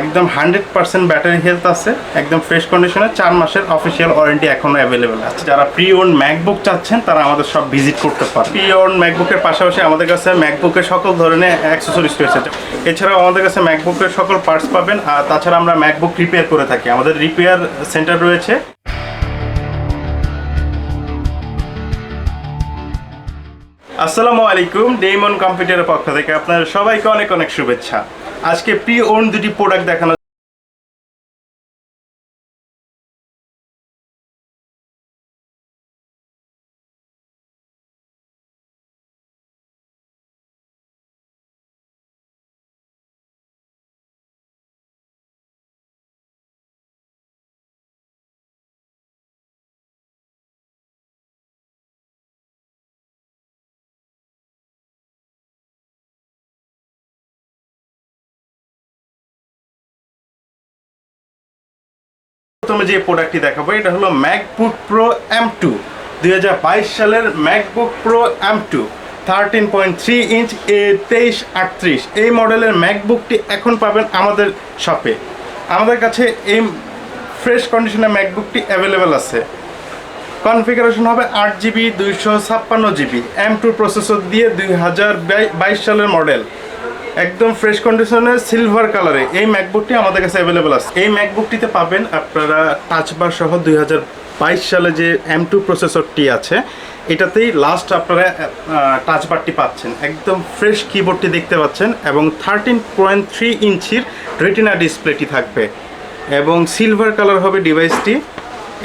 একদম hundred percent battery health আছে, একদম ফ্রেশ কন্ডিশনে, চার মাসের অফিসিয়াল ওয়ারেন্টি এখনও অ্যাভেলেবেল আছে। যারা প্রি ওন ম্যাকবুক চাচ্ছেন, তারা আমাদের সব ভিজিট করতে পারে প্রি ওন ম্যাকবুকের পাশাপাশি আমাদের কাছে ম্যাকবুকের সকল ধরনের অ্যাক্সেসরিজ রয়েছে। এছাড়াও আমাদের কাছে ম্যাকবুকের সকল পার্টস পাবেন, আর তাছাড়া আমরা ম্যাকবুক রিপেয়ার করে থাকি। আমাদের রিপেয়ার সেন্টার রয়েছে। আসসালামু আলাইকুম ডেমন কম্পিউটারের পক্ষ থেকে আপনার সবাইকে অনেক অনেক শুভেচ্ছা। আজকে প্রি ওন দুটি প্রোডাক্ট দেখানো প্রথমে যে প্রোডাক্টটি দেখাবো, এটা হলো ম্যাকবুক প্রো এম টু দুই হাজার বাইশ সালের MacBook Pro M two thirteen point three inch এ তেইশ আটত্রিশ এই মডেলের ম্যাকবুকটি এখন পাবেন আমাদের শপে আমাদের কাছে এই ফ্রেশ কন্ডিশনের ম্যাকবুকটি অ্যাভেলেবেল আছে। কনফিগারেশন হবে আট জিবি, দুইশো ছাপ্পান্ন জিবি এম টু প্রসেসর দিয়ে দুই হাজার বাইশ সালের মডেল একদম ফ্রেশ কন্ডিশনের সিলভার কালারে এই ম্যাকবুকটি আমাদের কাছে অ্যাভেলেবেল আছে। এই ম্যাকবুকটিতে পাবেন আপনারা টাচবার সহ দুই বাইশ সালে যে এম টু প্রসেসরটি আছে, এটাতেই লাস্ট আপনারা টাচবারটি পাচ্ছেন। একদম ফ্রেশ কিবোর্ডটি দেখতে পাচ্ছেন এবং থার্টিন পয়েন্ট থ্রি ইঞ্চির রেটিনা ডিসপ্লেটি থাকবে। এবং সিলভার কালার হবে ডিভাইসটি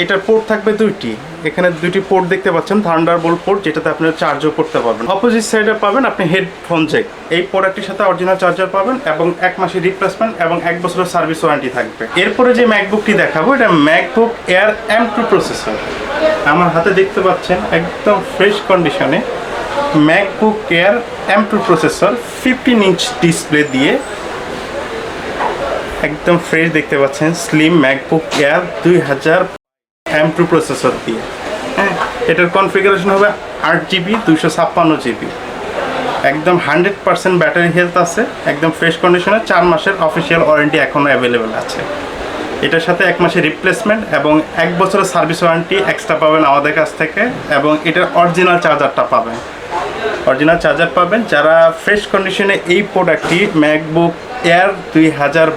এটার পোর্ট থাকবে দুইটি। এখানে দুইটি পোর্ট দেখতে পাচ্ছেন থান্ডারবোল্ট পোর্ট যেটাতে আপনারা চার্জও করতে পারবেন। অপোজিট সাইডে পাবেন আপনি হেডফোন জ্যাক এই প্রোডাক্টটির সাথে অরিজিনাল চার্জার পাবেন এবং এক মাসের রিপ্লেসমেন্ট এবং এক বছরের সার্ভিস ওয়ারেন্টি থাকবে। এরপরে যে ম্যাকবুকটি দেখাবো, এটা MacBook Air M two processor আমার হাতে দেখতে পাচ্ছেন একদম ফ্রেশ কন্ডিশনে MacBook Air M two processor fifteen inch display দিয়ে একদম ফ্রেশ দেখতে পাচ্ছেন স্লিম ম্যাকবুক এয়ার দুই হাজার এম টু প্রসেসর দিয়ে। হ্যাঁ। এটার কনফিগারেশন হবে আট জিবি দুশো ছাপ্পান্ন জিবি একদম হান্ড্রেড পার্সেন্ট ব্যাটারি হেলথ আছে একদম ফ্রেশ কন্ডিশনে চার মাসের অফিসিয়াল ওয়ারেন্টি এখনও অ্যাভেলেবেল আছে। এটার সাথে এক মাসের রিপ্লেসমেন্ট এবং এক বছরের সার্ভিস ওয়ারেন্টি এক্সট্রা পাবেন আমাদের কাছ থেকে এবং এটার অরিজিনাল চার্জারটা পাবেন। অরিজিনাল চার্জার পাবেন যারা ফ্রেশ কন্ডিশনে এই প্রোডাক্টটি ম্যাকবুক এয়ার দুই হাজার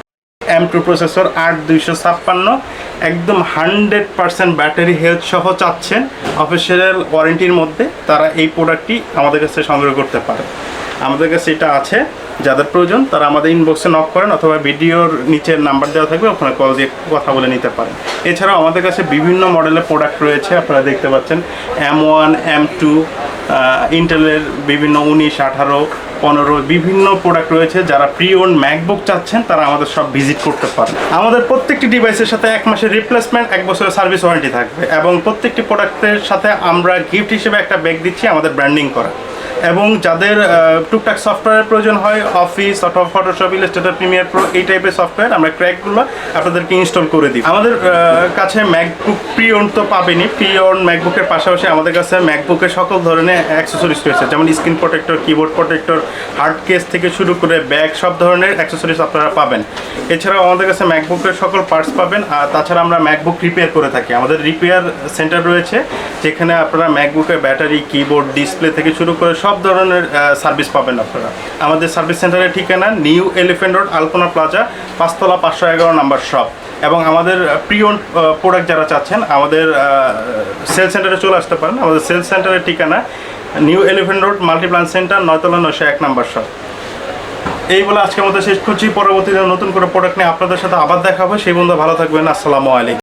এম টু প্রসেসর আট দুইশো ছাপ্পান্ন একদম হান্ড্রেড পার্সেন্ট ব্যাটারি হেলথ সহ চাচ্ছেন। অফিসিয়াল ওয়ারেন্টির মধ্যে তারা এই প্রোডাক্টটি আমাদের কাছে সংগ্রহ করতে পারে। আমাদের কাছে এটা আছে, যাদের প্রয়োজন তারা আমাদের ইনবক্সে নক করেন অথবা ভিডিওর নিচের নাম্বার দেওয়া থাকবে, ওখানে কল দিয়ে কথা বলে নিতে পারেন। এছাড়াও আমাদের কাছে বিভিন্ন মডেলের প্রোডাক্ট রয়েছে, আপনারা দেখতে পাচ্ছেন এম ওয়ান এম টু ইন্টেলের বিভিন্ন উনিশ, আঠারো, পনেরো বিভিন্ন প্রোডাক্ট রয়েছে। যারা প্রি ওন ম্যাকবুক চাচ্ছেন, তারা আমাদের সব ভিজিট করতে পারেন আমাদের প্রত্যেকটি ডিভাইসের সাথে এক মাসের রিপ্লেসমেন্ট এক বছরের সার্ভিস ওয়ারেন্টি থাকবে। এবং প্রত্যেকটি প্রোডাক্টের সাথে আমরা গিফট হিসেবে একটা ব্যাগ দিচ্ছি আমাদের ব্র্যান্ডিং করা। এবং যাদের টুকটাক সফটওয়্যারের প্রয়োজন হয় অফিস অথবা ফটোশপ ইলাস্ট্রেটর প্রিমিয়ার প্রো এই টাইপের সফটওয়্যার আমরা ক্র্যাকগুলো আপনাদেরকে ইনস্টল করে দিই আমাদের কাছে ম্যাকবুক প্রি ওন তো পাবেনই। প্রি ওন ম্যাকবুকের পাশাপাশি আমাদের কাছে ম্যাকবুকের সকল ধরনের অ্যাক্সেসরিজ রয়েছে। যেমন screen protector keyboard protector hard case থেকে শুরু করে ব্যাগ সব ধরনের অ্যাক্সেসরিজ আপনারা পাবেন। এছাড়াও আমাদের কাছে ম্যাকবুকের সকল পার্টস পাবেন। আর তাছাড়া আমরা ম্যাকবুক রিপেয়ার করে থাকি। আমাদের রিপেয়ার সেন্টার রয়েছে, যেখানে আপনারা ম্যাকবুকের ব্যাটারি কিবোর্ড ডিসপ্লে থেকে শুরু করে সব ধরনের সার্ভিস পাবেন আপনারা। আমাদের সার্ভিস সেন্টারের ঠিকানা New Elephant Road, Alpana plaza, পাঁচতলা পাঁচশো এগারো নাম্বার শপ এবং আমাদের প্রিয়ন প্রোডাক্ট যারা চাচ্ছেন, আমাদের সেল সেন্টারে চলে আসতে পারেন। আমাদের সেল সেন্টারের ঠিকানা New Elephant Road Multiplan center, নয়তলা নয়শো এক নাম্বার শপ এই বলে আজকের মধ্যে শেষ করছি। পরবর্তীতে নতুন করে প্রোডাক্ট নিয়ে আপনাদের সাথে আবার দেখা হবে সেই বন্ধু ভালো থাকবেন। আসসালামু আলাইকুম।